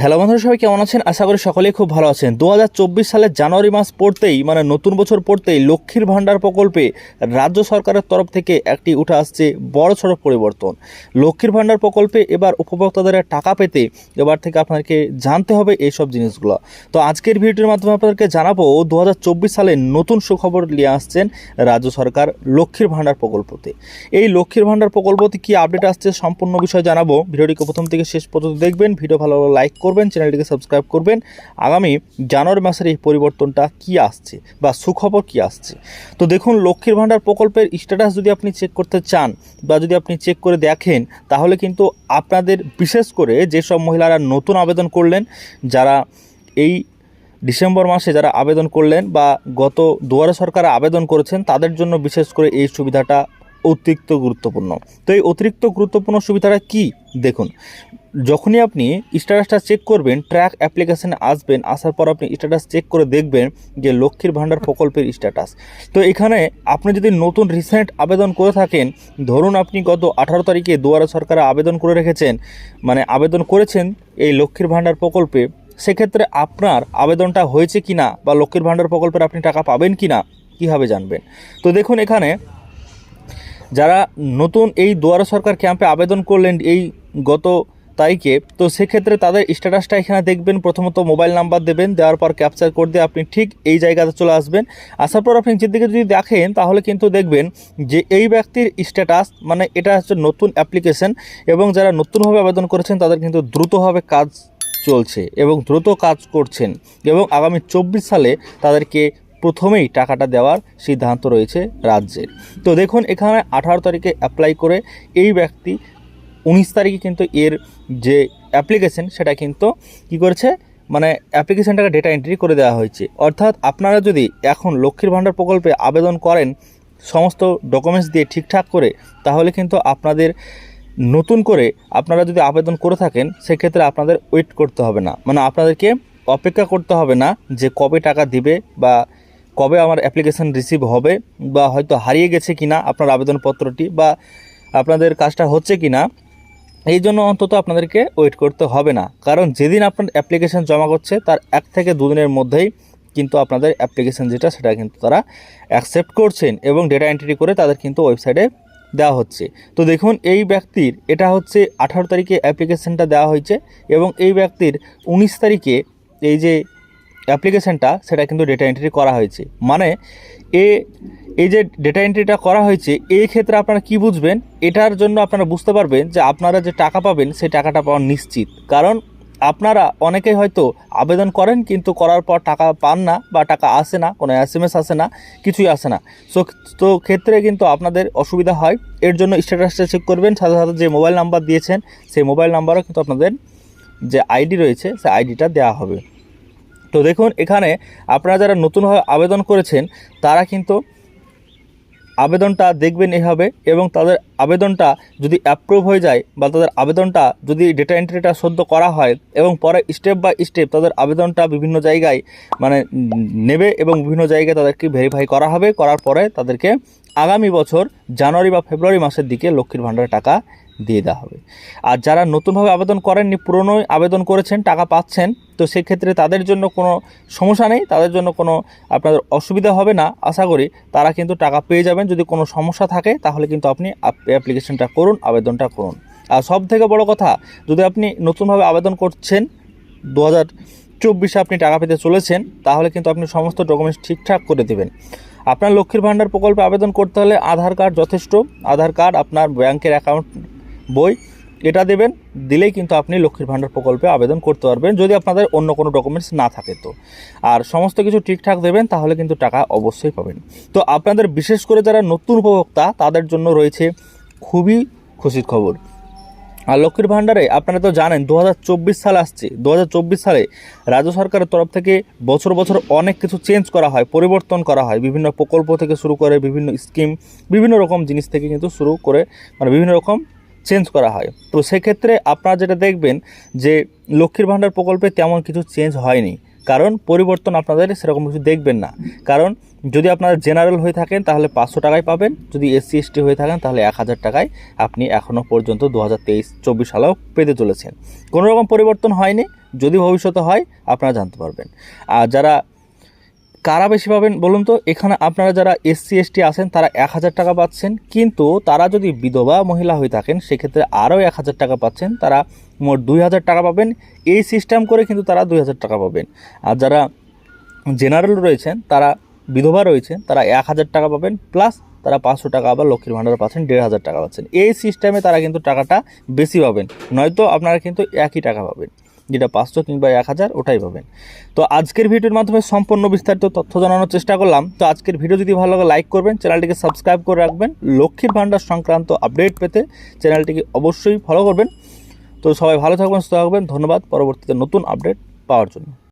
Hello বন্ধুরা, সবাই কেমন আছেন? আশা করি সকলেই খুব ভালো আছেন। দু সালের জানুয়ারি মাস পড়তেই মানে নতুন বছর পড়তেই লক্ষ্মীর ভাণ্ডার প্রকল্পে রাজ্য সরকারের তরফ থেকে একটি উঠে আসছে বড় সড়ো পরিবর্তন। লক্ষ্মীর ভাণ্ডার প্রকল্পে এবার উপভোক্তাদের টাকা পেতে এবার থেকে আপনাকে জানতে হবে এইসব জিনিসগুলো। তো আজকের ভিডিওটির মাধ্যমে আপনাদেরকে জানাব দু হাজার চব্বিশ সালে নতুন সুখবর নিয়ে আসছেন রাজ্য সরকার লক্ষ্মীর ভাণ্ডার প্রকল্পতে। এই লক্ষ্মীর ভাণ্ডার প্রকল্পতে কি আপডেট আসছে সম্পূর্ণ বিষয় জানাব। ভিডিওটিকে প্রথম থেকে শেষ পর্যন্ত দেখবেন, ভিডিও ভালো লাগলে লাইক করবেন চ্যানেলটিকে সাবস্ক্রাইব করবেন। আগামী জানুয়ারি মাসের এই পরিবর্তনটা কি আসছে বা সুখবর কি আসছে? তো দেখুন, লক্ষ্মীর ভাণ্ডার প্রকল্পের স্ট্যাটাস যদি আপনি চেক করতে চান বা যদি আপনি চেক করে দেখেন, তাহলে কিন্তু আপনাদের বিশেষ করে যেসব মহিলারা নতুন আবেদন করলেন, যারা এই ডিসেম্বর মাসে যারা আবেদন করলেন বা গত দুয়ারে সরকার আবেদন করেছেন, তাদের জন্য বিশেষ করে এই সুবিধাটা অতিরিক্ত গুরুত্বপূর্ণ। তো এই অতিরিক্ত গুরুত্বপূর্ণ সুবিধাটা কি? দেখুন, যখনই আপনি স্ট্যাটাসটা চেক করবেন ট্র্যাক অ্যাপ্লিকেশানে আসবেন, আসার পর আপনি স্ট্যাটাস চেক করে দেখবেন যে লক্ষ্মীর ভাণ্ডার প্রকল্পের স্ট্যাটাস। তো এখানে আপনি যদি নতুন রিসেন্ট আবেদন করে থাকেন, ধরুন আপনি গত আঠারো তারিখে দুয়ারে সরকারে আবেদন করে রেখেছেন মানে আবেদন করেছেন এই লক্ষ্মীর ভাণ্ডার প্রকল্পে, সেক্ষেত্রে আপনার আবেদনটা হয়েছে কি না বা লক্ষ্মীর ভাণ্ডার প্রকল্পের আপনি টাকা পাবেন কি না কীভাবে জানবেন? তো দেখুন এখানে যারা নতুন এই দুয়ারে সরকার ক্যাম্পে আবেদন করলেন এই গত তারিখে, তো সেক্ষেত্রে তাদের স্ট্যাটাসটা এখানে দেখবেন। প্রথমত মোবাইল নাম্বার দেবেন, দেওয়ার পর ক্যাপচার করে দিয়ে আপনি ঠিক এই জায়গাতে চলে আসবেন। আসার পর আপনি যেদিকে যদি দেখেন, তাহলে কিন্তু দেখবেন যে এই ব্যক্তির স্ট্যাটাস মানে এটা হচ্ছে নতুন অ্যাপ্লিকেশন এবং যারা নতুনভাবে আবেদন করেছেন, তাদের কিন্তু দ্রুতভাবে কাজ চলছে এবং দ্রুত কাজ করছেন এবং আগামী চব্বিশ সালে তাদেরকে প্রথমেই টাকাটা দেওয়ার সিদ্ধান্ত রয়েছে রাজ্যের। তো দেখুন, এখানে আঠারো তারিখে অ্যাপ্লাই করে এই ব্যক্তি উনিশ তারিখে কিন্তু এর যে অ্যাপ্লিকেশন সেটা কিন্তু কী করেছে? মানে অ্যাপ্লিকেশনটাকে ডেটা এন্ট্রি করে দেওয়া হয়েছে। অর্থাৎ আপনারা যদি এখন লক্ষ্মীর ভাণ্ডার প্রকল্পে আবেদন করেন, সমস্ত ডকুমেন্টস দিয়ে ঠিকঠাক করে, তাহলে কিন্তু আপনাদের নতুন করে আপনারা যদি আবেদন করে থাকেন, সেক্ষেত্রে আপনাদের ওয়েট করতে হবে না। মানে আপনাদেরকে অপেক্ষা করতে হবে না যে কবে টাকা দিবে বা কবে আমার অ্যাপ্লিকেশন রিসিভ হবে বা হয়তো হারিয়ে গেছে কিনা আপনার আবেদনপত্রটি বা আপনাদের কাজটা হচ্ছে কিনা, এই জন্য অন্তত আপনাদেরকে ওয়েট করতে হবে না। কারণ যেদিন আপনার অ্যাপ্লিকেশন জমা করছে, তার এক থেকে দুদিনের মধ্যেই কিন্তু আপনাদের অ্যাপ্লিকেশন যেটা, সেটা কিন্তু তারা অ্যাকসেপ্ট করছেন এবং ডেটা এন্ট্রি করে তাদের কিন্তু ওয়েবসাইটে দেওয়া হচ্ছে। তো দেখুন, এই ব্যক্তির, এটা হচ্ছে আঠারো তারিখে অ্যাপ্লিকেশনটা দেওয়া হয়েছে এবং এই ব্যক্তির উনিশ তারিখে এই যে অ্যাপ্লিকেশনটা সেটা কিন্তু ডেটা এন্ট্রি করা হয়েছে। মানে এ, এই যে ডেটা এন্ট্রিটা করা হয়েছে, এই ক্ষেত্রে আপনারা কি বুঝবেন? এটার জন্য আপনারা বুঝতে পারবেন যে আপনারা যে টাকা পাবেন, সেই টাকাটা পাওয়া নিশ্চিত। কারণ আপনারা অনেকেই হয়তো আবেদন করেন, কিন্তু করার পর টাকা পান না বা টাকা আসে না, কোনো এস এম এস আসে না, কিছুই আসে না। সো, তো ক্ষেত্রে কিন্তু আপনাদের অসুবিধা হয়। এর জন্য স্ট্যাটাসটা চেক করবেন, সাথে সাথে যে মোবাইল নাম্বার দিয়েছেন, সেই মোবাইল নাম্বারও কিন্তু আপনাদের যে আইডি রয়েছে, সেই আইডিটা দেওয়া হবে। তো দেখুন, এখানে আপনারা যারা নতুনভাবে আবেদন করেছেন, তারা কিন্তু আবেদনটা দেখবেন এভাবে এবং তাদের আবেদনটা যদি অ্যাপ্রুভ হয়ে যায় বা তাদের আবেদনটা যদি ডেটা এন্ট্রিটা সদ্য করা হয় এবং পরে স্টেপ বাই স্টেপ তাদের আবেদনটা বিভিন্ন জায়গায় মানে নেবে এবং বিভিন্ন জায়গায় তাদেরকে ভেরিফাই করা হবে, করার পরে তাদেরকে আগামী বছর জানুয়ারি বা ফেব্রুয়ারি মাসের দিকে লক্ষ্মীর ভাণ্ডারের টাকা দিয়ে দেওয়া হবে। আর যারা নতুনভাবে আবেদন করেননি, পুরনো আবেদন করেছেন, টাকা পাচ্ছেন, তো সেক্ষেত্রে তাদের জন্য কোনো সমস্যা নেই, তাদের জন্য কোনো আপনাদের অসুবিধা হবে না। আশা করি তারা কিন্তু টাকা পেয়ে যাবেন। যদি কোনো সমস্যা থাকে, তাহলে কিন্তু আপনি অ্যাপ্লিকেশনটা করুন, আবেদনটা করুন। আর সব থেকে বড় কথা, যদি আপনি নতুনভাবে আবেদন করছেন দু হাজার চব্বিশে আপনি টাকা পেতে চলেছেন, তাহলে কিন্তু আপনি সমস্ত ডকুমেন্টস ঠিকঠাক করে দেবেন। আপনার লক্ষ্মীর ভাণ্ডার প্রকল্পে আবেদন করতে হলে আধার কার্ড যথেষ্ট। আধার কার্ড আপনার ব্যাংকের অ্যাকাউন্ট বই, এটা দেবেন, দিলেই কিন্তু আপনি লক্ষ্মীর ভাণ্ডার প্রকল্পে আবেদন করতে পারবেন, যদি আপনাদের অন্য কোনো ডকুমেন্টস না থাকে তো। আর সমস্ত কিছু ঠিকঠাক দেবেন, তাহলে কিন্তু টাকা অবশ্যই পাবেন। তো আপনাদের বিশেষ করে যারা নতুন উপভোক্তা, তাদের জন্য রয়েছে খুবই খুশির খবর। আর লক্ষ্মীর ভাণ্ডারে আপনারা তো জানেন দু হাজার চব্বিশ সাল আসছে। দু হাজার চব্বিশ সালে রাজ্য সরকারের তরফ থেকে বছর বছর অনেক কিছু চেঞ্জ করা হয়, পরিবর্তন করা হয়। বিভিন্ন প্রকল্প থেকে শুরু করে বিভিন্ন স্কিম বিভিন্ন রকম জিনিস থেকে কিন্তু শুরু করে মানে বিভিন্ন রকম চেঞ্জ করা হয়। তো সেক্ষেত্রে আপনারা যেটা দেখবেন যে লক্ষ্মীর ভাণ্ডার প্রকল্পে তেমন কিছু চেঞ্জ হয়নি। কারণ পরিবর্তন আপনাদের সেরকম কিছু দেখবেন না। কারণ যদি আপনারা জেনারেল হয়ে থাকেন, তাহলে পাঁচশো টাকায় পাবেন। যদি এসসি এসটি হয়ে থাকেন, তাহলে এক হাজার টাকায় আপনি এখনও পর্যন্ত দু হাজার তেইশ, চব্বিশ সালেও পেতে চলেছেন। কোনো রকম পরিবর্তন হয়নি। যদি ভবিষ্যতে হয়, আপনারা জানতে পারবেন। আর যারা কারা বেশি পাবেন বলুন তো? এখানে আপনারা যারা এসসি, এসটি আছেন, তারা এক হাজার টাকা পাচ্ছেন। কিন্তু তারা যদি বিধবা মহিলা হয়ে থাকেন, সেক্ষেত্রে আরও এক হাজার টাকা পাচ্ছেন। তারা মোট দুই হাজার টাকা পাবেন। এই সিস্টেম করে কিন্তু তারা দুই হাজার টাকা পাবেন। আর যারা জেনারেল রয়েছেন, তারা বিধবা রয়েছেন, তারা এক হাজার টাকা পাবেন। প্লাস তারা পাঁচশো টাকা আবার লক্ষ্মীর ভাণ্ডার পাচ্ছেন, দেড় হাজার টাকা পাচ্ছেন। এই সিস্টেমে তারা কিন্তু টাকাটা বেশি পাবেন। নয়তো আপনারা কিন্তু একই টাকা পাবেন। যেটা পাঁচশো কিংবা এক হাজার, ওটাই পাবেন। তো আজকের ভিডিওর মাধ্যমে সম্পূর্ণ বিস্তারিত তথ্য জানানোর চেষ্টা করলাম। তো আজকের ভিডিও যদি ভালো লাগে লাইক করবেন, চ্যানেলটিকে সাবস্ক্রাইব করে রাখবেন। লক্ষ্মীর ভাণ্ডার সংক্রান্ত আপডেট পেতে চ্যানেলটিকে অবশ্যই ফলো করবেন। তো সবাই ভালো থাকবেন, সুস্থ থাকবেন। ধন্যবাদ, পরবর্তীতে নতুন আপডেট পাওয়ার জন্য।